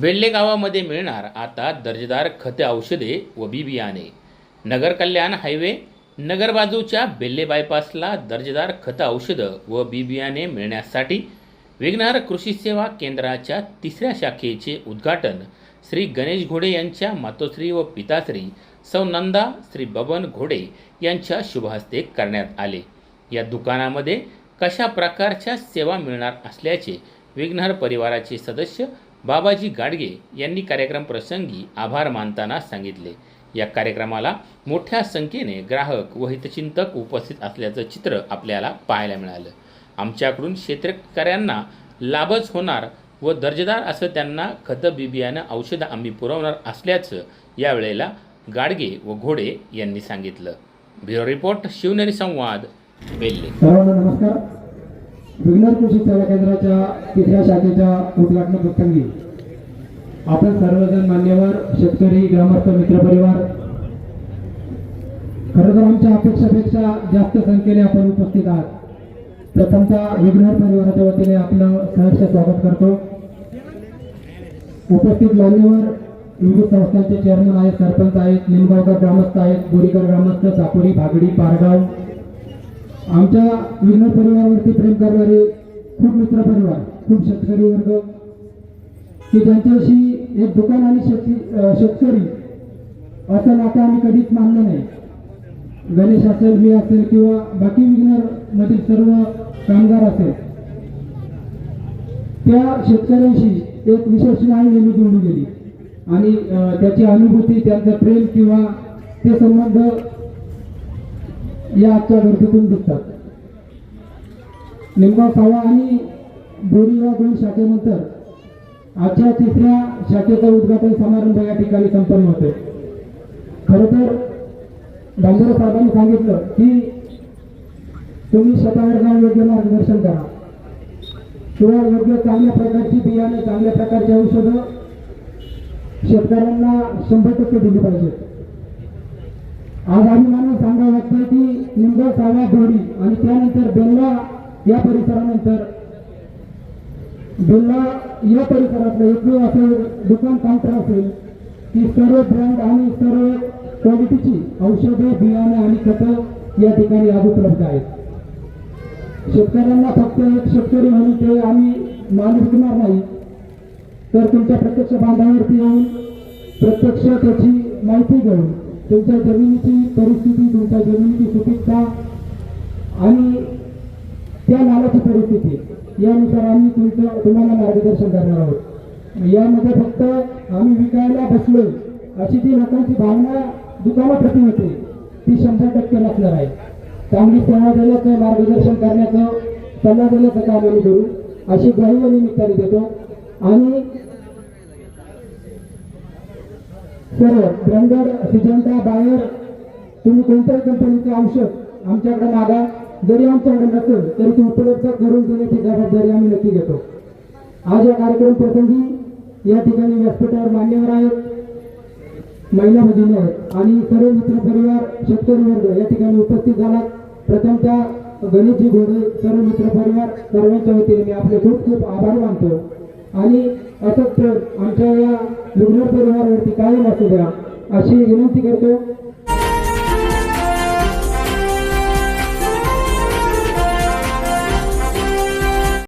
वेल्हे गावामध्ये मिळणार आता दर्जेदार खते औषधे व बी बियाणे नगर कल्याण हायवे नगर बाजूच्या बेल्ले बायपासला दर्जेदार खतं औषधं व बी बियाणे मिळण्यासाठी विघ्नहर कृषी सेवा केंद्राच्या तिसऱ्या शाखेचे उद्घाटन श्री गणेश घोडे यांच्या मातोश्री व पिताश्री सौ नंदा श्री बबन घोडे यांच्या शुभहस्ते करण्यात आले. या दुकानामध्ये कशा प्रकारच्या सेवा मिळणार असल्याचे विघ्नहर परिवाराचे सदस्य बाबाजी गाडगे यांनी कार्यक्रम प्रसंगी आभार मानताना सांगितले. या कार्यक्रमाला मोठ्या संख्येने ग्राहक व हितचिंतक उपस्थित असल्याचं चित्र आपल्याला पाहायला मिळालं. आमच्याकडून शेतकऱ्यांना लाभच होणार व दर्जेदार असं त्यांना खतं बिबियानं औषधं आम्ही पुरवणार असल्याचं यावेळेला गाडगे व घोडे यांनी सांगितलं. ब्युरो रिपोर्ट शिवनेरी संवाद बेल्ले. नमस्कार. विघ्नर कृषी सेवा केंद्राच्या तिसऱ्या शाखेच्या उद्घाटन प्रसंगी आपण सर्वजण मान्यवर शेतकरी ग्रामस्थ मित्रपरिवार खरं तर आमच्या अपेक्षापेक्षा जास्त संख्येने आपण उपस्थित आहात. प्रथमतः विघ्नर परिवाराच्या वतीने आपलं सहर्ष स्वागत करतो. उपस्थित मान्यवर विविध संस्थांचे चेअरमन आहेत सरपंच आहेत निमगावकर ग्रामस्थ आहेत बोरीकर ग्रामस्थ साकोरी भागडी पारगाव आमच्या विघ्न परिवारावरती प्रेम करणारे खूप मित्र परिवार खूप शेतकरी वर्ग की ज्यांच्याशी एक दुकान आणि शेती शेतकरी असं नातं आम्ही कधीच मानलं नाही. गणेश असेल मी असेल किंवा बाकी विघ्नर मधील सर्व कामगार असेल त्या शेतकऱ्यांशी एक विशेष नाळ नेहमी जोडली गेली. आणि त्याची अनुभूती त्यांचं प्रेम किंवा ते संबंध या आजच्या गर्दीतून दिसतात निमगाव सावा आणि बोरी या दोन शाखेनंतर आजच्या तिसऱ्या शाखेचा उद्घाटन समारंभ या ठिकाणी संपन्न होते खरं तर डांबरे साहेबांनी सांगितलं की तुम्ही शेतावर जाऊन योग्य मार्गदर्शन करा. किंवा योग्य चांगल्या प्रकारची बियाणे चांगल्या प्रकारची औषधं शेतकऱ्यांना शंभर टक्के दिली पाहिजेत. आज अभिमानानं सांगावं लागतं की निमगाव सावा दोडी आणि त्यानंतर बेल्ला या परिसरानंतर. बेल्ला या परिसरातलं एकमेव असेल दुकान काउंटर असेल की सर्व ब्रँड आणि सर्व क्वालिटीची औषधे बियाणे आणि खतं या ठिकाणी आज उपलब्ध आहेत. शेतकऱ्यांना फक्त एक शेतकरी म्हणून ते आम्ही माल विकणार नाही. तर तुमच्या प्रत्यक्ष बांधावरती येऊन प्रत्यक्ष त्याची माहिती घेऊन तुमच्या जमिनीची परिस्थिती तुमच्या जमिनीची सुपीकता आणि त्या मालाची परिस्थिती यानुसार आम्ही तुमचं तुम्हाला मार्गदर्शन करणार आहोत. यामध्ये फक्त आम्ही विकायला बसलो अशी जी लोकांची भावना दुकानाप्रती होते ती शंभर टक्के नसणार आहे. चांगली सेवा देण्याचं मार्गदर्शन करण्याचं सल्ला देण्याचं काम आम्ही करू अशी ग्वाही या निमित्ताने देतो. आणि सर्व ब्रँडेड सिजंटा बायर तुम्ही कोणत्याही कंपनीचं औषध आमच्याकडे मागा? जरी आमच्याकडे नसेल तरी ते उपलब्ध करून देण्याची जबाबदारी आम्ही नक्की घेतो. आज या कार्यक्रम प्रसंगी या ठिकाणी व्यासपीठावर मान्यवर आहेत महिला भगिनी आहेत आणि सर्व मित्र परिवार शेतकरी वर्ग या ठिकाणी उपस्थित झाला प्रथमतः गणेशजी घोडे सर्व मित्र परिवार सर्वांच्या वतीने मी आपले खूप खूप आभार मानतो. आणि असंच तर आमच्या या रुग्ण परिवारावरती कायम असू द्या अशी विनंती करतो.